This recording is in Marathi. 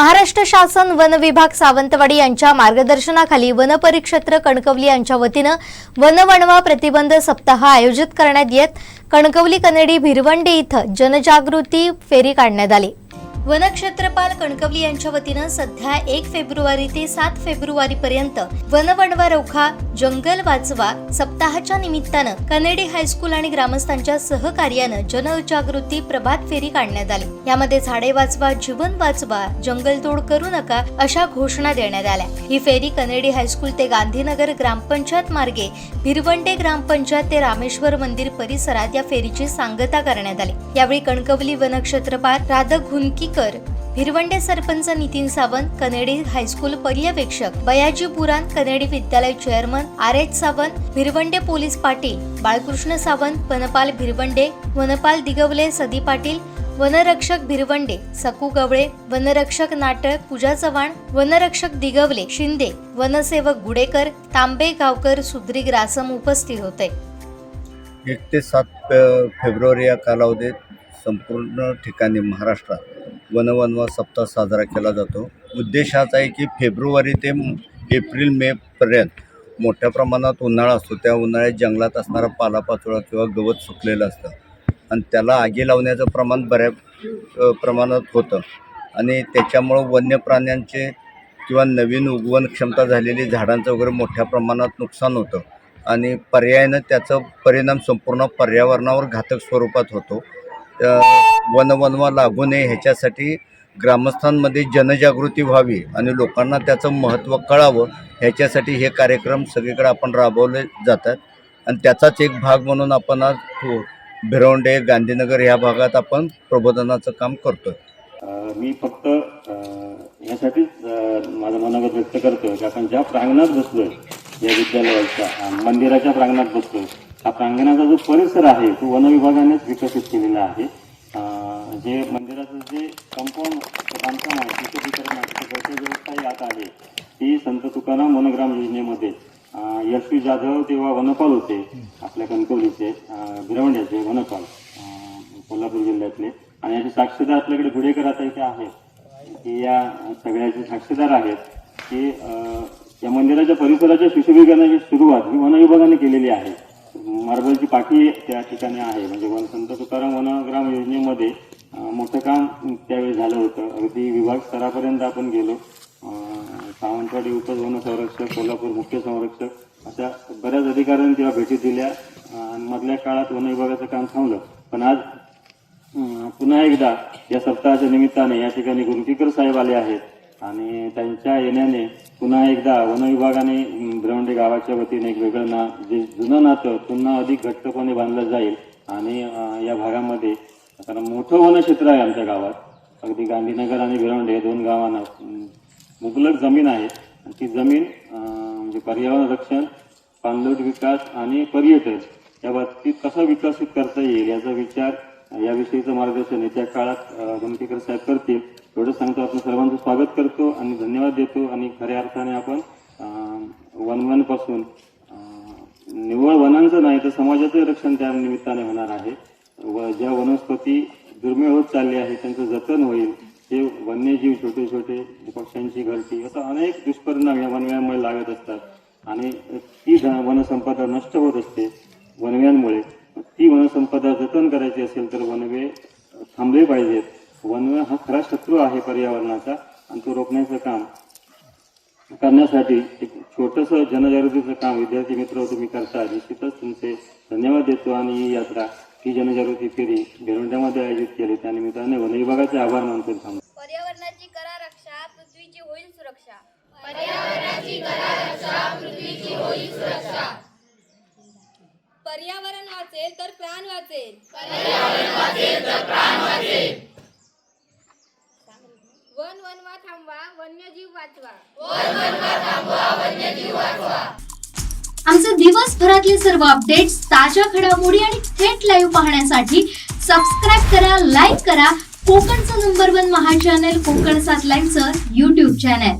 महाराष्ट्र शासन वन विभाग सावंतवाडी यांच्या मार्गदर्शनाखाली वन परिक्षेत्र कणकवली यांच्या वतीनं वनवणवा प्रतिबंध सप्ताह आयोजित करण्यात येत. कणकवली कनेडी भिरवंडे इथं जनजागृती फेरी काढण्यात आली. वनक्षेत्रपाल कणकवली यांच्या वतीनं सध्या एक फेब्रुवारी ते सात फेब्रुवारी पर्यंत वनवणवा रोखा जंगल वाचवा सप्ताहाच्या निमित्तानं कनेडी हायस्कूल आणि ग्रामस्थांच्या सहकार्यानं जनजागृती प्रभात फेरी काढण्यात आली. यामध्ये झाडे वाचवा जीवन वाचवा जंगलतोड करू नका अशा घोषणा देण्यात आल्या. ही फेरी कनेडी हायस्कूल ते गांधीनगर ग्रामपंचायत मार्गे भिरवंडे ग्रामपंचायत ते रामेश्वर मंदिर परिसरात या फेरीची सांगता करण्यात आली. यावेळी कणकवली वनक्षेत्रपाल राधा घुनकीकर भिरवंडे सरपंच नितीन सावंत कनेडी हायस्कूल पर्यवेक्षक बयाजी पुराण कनेडी विद्यालय chairman R H Sawant Bhirwande police Patil Balkrishna Sawant वनपाल भिरवंडे वनपाल दिगवले सदी पाटील वनरक्षक भिरवंडे सकू गवळे वनरक्षक नाटक पूजा चव्हाण वनरक्षक दिगवले शिंदे वनसेवक गुडेकर तांबे गावकर सुद्री ग्रासम उपस्थित होते. एक ते सात फेब्रुवारी या कालावधीत संपूर्ण ठिकाणी महाराष्ट्रात वनवनवा सप्ताह साजरा केला जातो. उद्देश हाच आहे की फेब्रुवारी ते एप्रिल मेपर्यंत मोठ्या प्रमाणात उन्हाळा असतो. त्या उन्हाळ्यात जंगलात असणारा पालापाचोळा किंवा गवत सुकलेलं असतं. आणि त्याला आगी लावण्याचं प्रमाण बऱ्या प्रमाणात होतं. आणि त्याच्यामुळं वन्य प्राण्यांचे किंवा नवीन उगवण क्षमता झालेली झाडांचं वगैरे मोठ्या प्रमाणात नुकसान होतं. आणि पर्यायानं त्याचा परिणाम संपूर्ण पर्यावरणावर घातक स्वरूपात होतो. अ, वनवनवा लागू नये ह्याच्यासाठी ग्रामस्थांमध्ये जनजागृती व्हावी आणि लोकांना त्याचं महत्त्व कळावं ह्याच्यासाठी हे कार्यक्रम सगळीकडे आपण राबवले जातात. आणि त्याचाच एक भाग म्हणून आपण आज हो, भिरवंडे गांधीनगर ह्या भागात आपण प्रबोधनाचं काम करतो मी फक्त यासाठीच माझं मनोगत व्यक्त करतोय की आपण ज्या प्रांगणात बसलोय या विद्यालयाच्या मंदिराच्या प्रांगणात बसलोय हा प्रांगणाचा जो परिसर आहे तो वन विभागानेच विकसित केलेला आहे. जे मंदिराचं जे कंपाऊंड बांधकाम आहे सुशोभीकरण आहे त्याची यात आहे. ती संत तुकाराम वनग्राम योजनेमध्ये यश यशवी जाधव तेव्हा वनपाल होते आपल्या कणकवलीचे भिरवंड्याचे वनपाल कोल्हापूर जिल्ह्यातले. आणि याचे साक्षीदार आपल्याकडे गुडेकर आता इथे आहेत की या सगळ्याचे साक्षीदार आहेत की या मंदिराच्या परिसराच्या सुशोभीकरणाची सुरुवात ही वन विभागाने केलेली आहे. मार्बलची पाठी त्या ठिकाणी आहे. म्हणजे वन संत तुकाराम वनग्राम योजनेमध्ये मोठं काम त्यावेळी झालं होतं. अगदी विभाग स्तरापर्यंत आपण गेलो. सावंतवाडी उपवन संरक्षक कोल्हापूर मुख्य संरक्षक अशा बऱ्याच अधिकाऱ्यांनी तेव्हा भेटी दिल्या. आणि मधल्या काळात वन विभागाचं काम थांबलं. पण आज पुन्हा एकदा या सप्ताहाच्या निमित्ताने या ठिकाणी गुरुकीकर साहेब आले आहेत. आणि त्यांच्या येण्याने पुन्हा एकदा वन विभागाने ब्रवंडे गावाच्या वतीने एक वेगळं ना जे जुनं नातं पुन्हा अधिक घट्टपणे बांधलं जाईल. आणि या भागामध्ये कारण मोठं वनक्षेत्र आहे आमच्या गावात. अगदी गांधीनगर आणि भिरवंडे हे दोन गावांना मुबलक जमीन आहे आणि ती जमीन म्हणजे पर्यावरण रक्षण पाणलोट विकास आणि पर्यटन या बाबतीत कसा विकसित करता येईल याचा विचार याविषयीचं मार्गदर्शन येत्या काळात गमतीकर साहेब करतील. एवढं सांगतो आपण सर्वांचं स्वागत करतो आणि धन्यवाद देतो. आणि खऱ्या अर्थाने आपण वनपासून निव्वळ वनांचं नाही तर समाजाचं रक्षण त्या निमित्ताने होणार आहे. व ज्या वनस्पती दुर्मिळ होत चालली आहे त्यांचं जतन होईल. हे वन्यजीव छोटे छोटे पक्ष्यांची घरटी असं अनेक दुष्परिणाम या वनव्यामुळे लागत असतात. आणि ती वनसंपदा नष्ट होत असते वनव्यांमुळे. ती वनसंपदा जतन करायची असेल तर वनवे थांबले पाहिजेत वनवे हा खरा शत्रू आहे पर्यावरणाचा आणि तो रोखण्याचं काम करण्यासाठी एक छोटंसं जनजागृतीचं काम विद्यार्थी मित्र तुम्ही करता. निश्चितच तुमचे धन्यवाद देतो आणि ही यात्रा ही जनजागृती फेरी भिरवंड्यामध्ये आयोजित केली. त्या निमित्ताने वन विभागाचे आभार मानतो. थांबतो पर्यावरणाची करा रक्षा पृथ्वीची होईल सुरक्षा. पर्यावरण वाचेल तर प्राण वाचेल. वन वनवा थांबवा वन्यजीव वाचवा. आमचे दिवसभरातले सर्व अपडेट्स ताज्या घडामोडी आणि थेट लाईव्ह पाहण्यासाठी सबस्क्राईब करा लाईक करा. कोकणचं number one Maha channel Konkan सात लाईव्हचं युट्यूब चॅनल